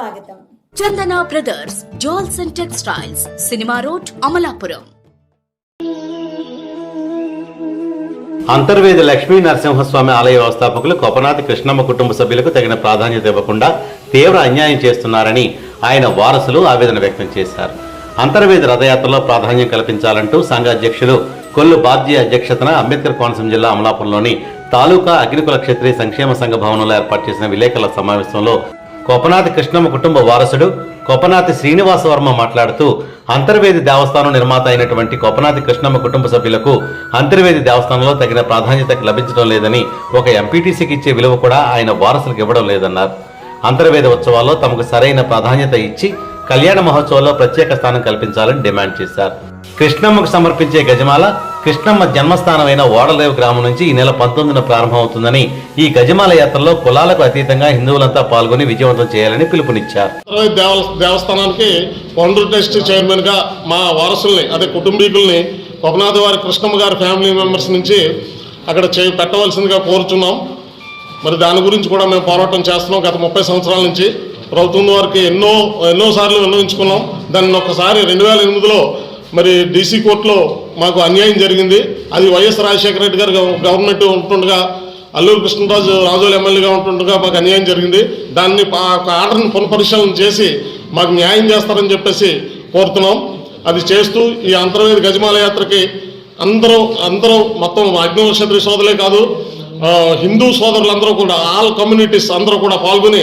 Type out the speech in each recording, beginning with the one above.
స్వాగతం. Chandana brothers jewels and textiles cinema road Amalapuram. Antarvedi Lakshmi Narasimhaswamy ఆలయ వ్యవస్థాపకులు కొపనాథి కృష్ణమ్మ కుటుంబ సభ్యులకు తగిన ప్రాధాన్యత ఇవ్వకుండా తీవ్ర అన్యాయం చేస్తున్నారని ఆయన వారసులు ఆవేదన వ్యక్తం చేశారు. అంతర్వేది రథయాత్రలో ప్రాధాన్యం కల్పించాలంటూ సంఘ అధ్యక్షులు కొల్లు బాధ్య అధ్యక్షతన అంబేద్కర్ కోనసీమ జిల్లా అమలాపురంలోని తాలూకా అగ్నికుల క్షత్రియ సంక్షేమ సంఘ భవనంలో ఏర్పాటు చేసిన విలేకరుల సమావేశంలో కోపనాథి కృష్ణమ్మ కుటుంబ వారసుడు కోపనాథి శ్రీనివాస వర్మ మాట్లాడుతూ అంతర్వేది దేవస్థానం నిర్మాత అయినటువంటి కోపనాథి కృష్ణమ్మ కుటుంబ సభ్యులకు అంతర్వేది దేవస్థానంలో తగిన ప్రాధాన్యత లభించడం లేదని ఒక ఎంపీటీసీకి ఇచ్చే విలువ కూడా ఆయన వారసులకు ఇవ్వడం లేదన్నారు. అంతర్వేద ఉత్సవాల్లో తమకు సరైన ప్రాధాన్యత ఇచ్చి కళ్యాణ మహోత్సవంలో ప్రత్యేక స్థానం కల్పించాలని డిమాండ్ చేశారు. కృష్ణమ్మకు సమర్పించే గజమాల కృష్ణమ్మ జన్మస్థానమైన ఓడలేవు గ్రామం నుంచి ఈ నెల పంతొమ్మిదిన ప్రారంభమవుతుందని ఈ గజమాల యాత్రలో కులాలకు అతీతంగా హిందువులంతా పాల్గొని విజయవంతం చేయాలని పిలుపునిచ్చారు. దేవస్థానానికి వండ్రు ట్రస్ట్ చైర్మన్గా మా వారసుల్ని అదే కుటుంబీకుల్ని కొపనాథ వారి కృష్ణమ్మ గారి ఫ్యామిలీ మెంబర్స్ నుంచి అక్కడ చే పెట్టవలసిందిగా కోరుచున్నాం. మరి దాని గురించి కూడా మేము పోరాటం చేస్తున్నాం. గత ముప్పై సంవత్సరాల నుంచి ప్రభుత్వం వారికి ఎన్నో ఎన్నోసార్లు విన్నవించుకున్నాం. దాన్ని ఒకసారి రెండు వేల ఎనిమిదిలో మరి డీసీ కోర్టులో మాకు అన్యాయం జరిగింది. అది వైఎస్ రాజశేఖర రెడ్డి గారు గవర్నమెంట్ ఉంటుండగా అల్లూరు కృష్ణరాజు రాజోలు ఎమ్మెల్యేగా ఉంటుండగా మాకు అన్యాయం జరిగింది. దాన్ని ఒక ఆర్డర్ని పునఃపరిశీలన చేసి మాకు న్యాయం చేస్తారని చెప్పేసి కోరుతున్నాం. అది చేస్తూ ఈ అంతర్వేది గజమాల యాత్రకి అందరూ అందరూ మొత్తం అగ్నివక్షత్రి సోదరులే కాదు హిందూ సోదరులందరూ కూడా ఆల్ కమ్యూనిటీస్ అందరూ కూడా పాల్గొని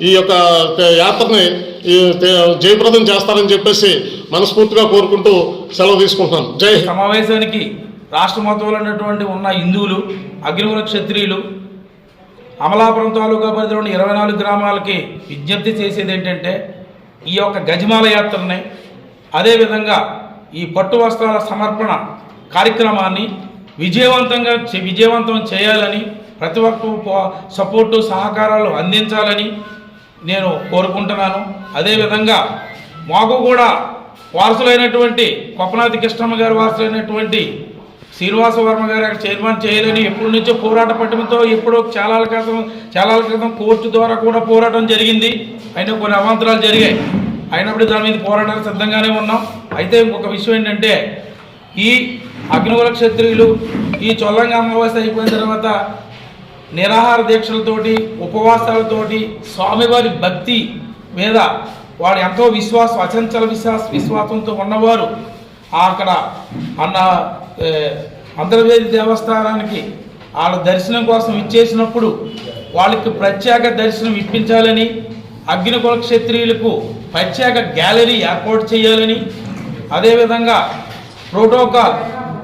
ఈ యొక్క యాత్రని జయప్రదం చేస్తారని చెప్పేసి మనస్ఫూర్తిగా కోరుకుంటూ సెలవు తీసుకుంటున్నాను. జై సమావేశానికి రాష్ట్ర మొత్తంలో ఉన్నటువంటి ఉన్న హిందువులు అగ్నికుల క్షత్రియులు అమలాపురం తాలూకా పరిధిలోని ఇరవై నాలుగు గ్రామాలకి విజ్ఞప్తి చేసేది ఏంటంటే ఈ యొక్క గజమాల యాత్రని అదేవిధంగా ఈ పట్టు వస్త్రాల సమర్పణ కార్యక్రమాన్ని విజయవంతంగా చే- విజయవంతం చేయాలని ప్రతి ఒక్క సపోర్టు సహకారాలు అందించాలని నేను కోరుకుంటున్నాను. అదేవిధంగా మాకు కూడా వారసులైనటువంటి కొప్పనాథి కృష్ణమ్మ గారి వారసులైనటువంటి శ్రీనివాస వర్మ గారు అక్కడ చైర్మన్ చేయాలని ఎప్పటి నుంచో పోరాట పట్టణంతో ఎప్పుడో చాలా క్రితం చాలా క్రితం కోర్టు ద్వారా కూడా పోరాటం జరిగింది. అయినా కొన్ని అవాంతరాలు జరిగాయి. అయినప్పుడు దాని మీద పోరాటానికి సిద్ధంగానే ఉన్నాం. అయితే ఇంకొక విషయం ఏంటంటే ఈ అగ్నివల క్షత్రియులు ఈ చొల్లంగా అమావాస్య అయిపోయిన తర్వాత నిరాహార దీక్షలతోటి ఉపవాసాలతోటి స్వామివారి భక్తి మీద వాడు ఎంతో విశ్వాసం అచంచల విశ్వాస విశ్వాసంతో ఉన్నవారు. అక్కడ అన్న ఏ, అంతర్వేది దేవస్థానానికి వాళ్ళ దర్శనం కోసం ఇచ్చేసినప్పుడు వాళ్ళకి ప్రత్యేక దర్శనం ఇప్పించాలని అగ్నికుల క్షత్రియులకు ప్రత్యేక గ్యాలరీ ఏర్పాటు చేయాలని అదేవిధంగా ప్రోటోకాల్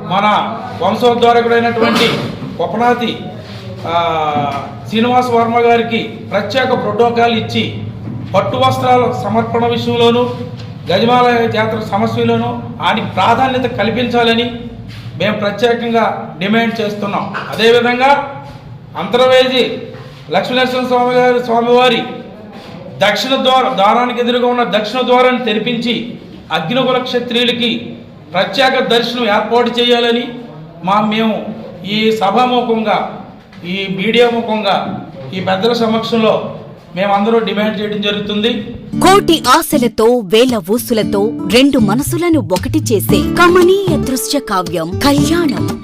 మన వంశోద్వారకుడైనటువంటి ఉపనాథి శ్రీనివాస వర్మ గారికి ప్రత్యేక ప్రోటోకాల్ ఇచ్చి పట్టు వస్త్రాల సమర్పణ విషయంలోనూ గజమాలయ జాతర సమస్యలోనూ ఆయనకి ప్రాధాన్యత కల్పించాలని మేము ప్రత్యేకంగా డిమాండ్ చేస్తున్నాం. అదేవిధంగా అంతర్వేది లక్ష్మీనరసింహ స్వామి గారి స్వామివారి దక్షిణ ద్వార ద్వారానికి ఎదురుగా ఉన్న దక్షిణ ద్వారాన్ని తెరిపించి అగ్నికుల క్షత్రియులకి ప్రత్యేక దర్శనం ఏర్పాటు చేయాలని మా మేము ఈ సభాముఖంగా ఈ మీడియా ముఖంగా ఈ పెద్దల సమక్షంలో మేమందరూ డిమాండ్ చేయడం జరుగుతుంది. కోటి ఆశలతో వేల ఊసులతో రెండు మనసులను ఒకటి చేసే కమనీయ దృశ్య కావ్యం కళ్యాణం.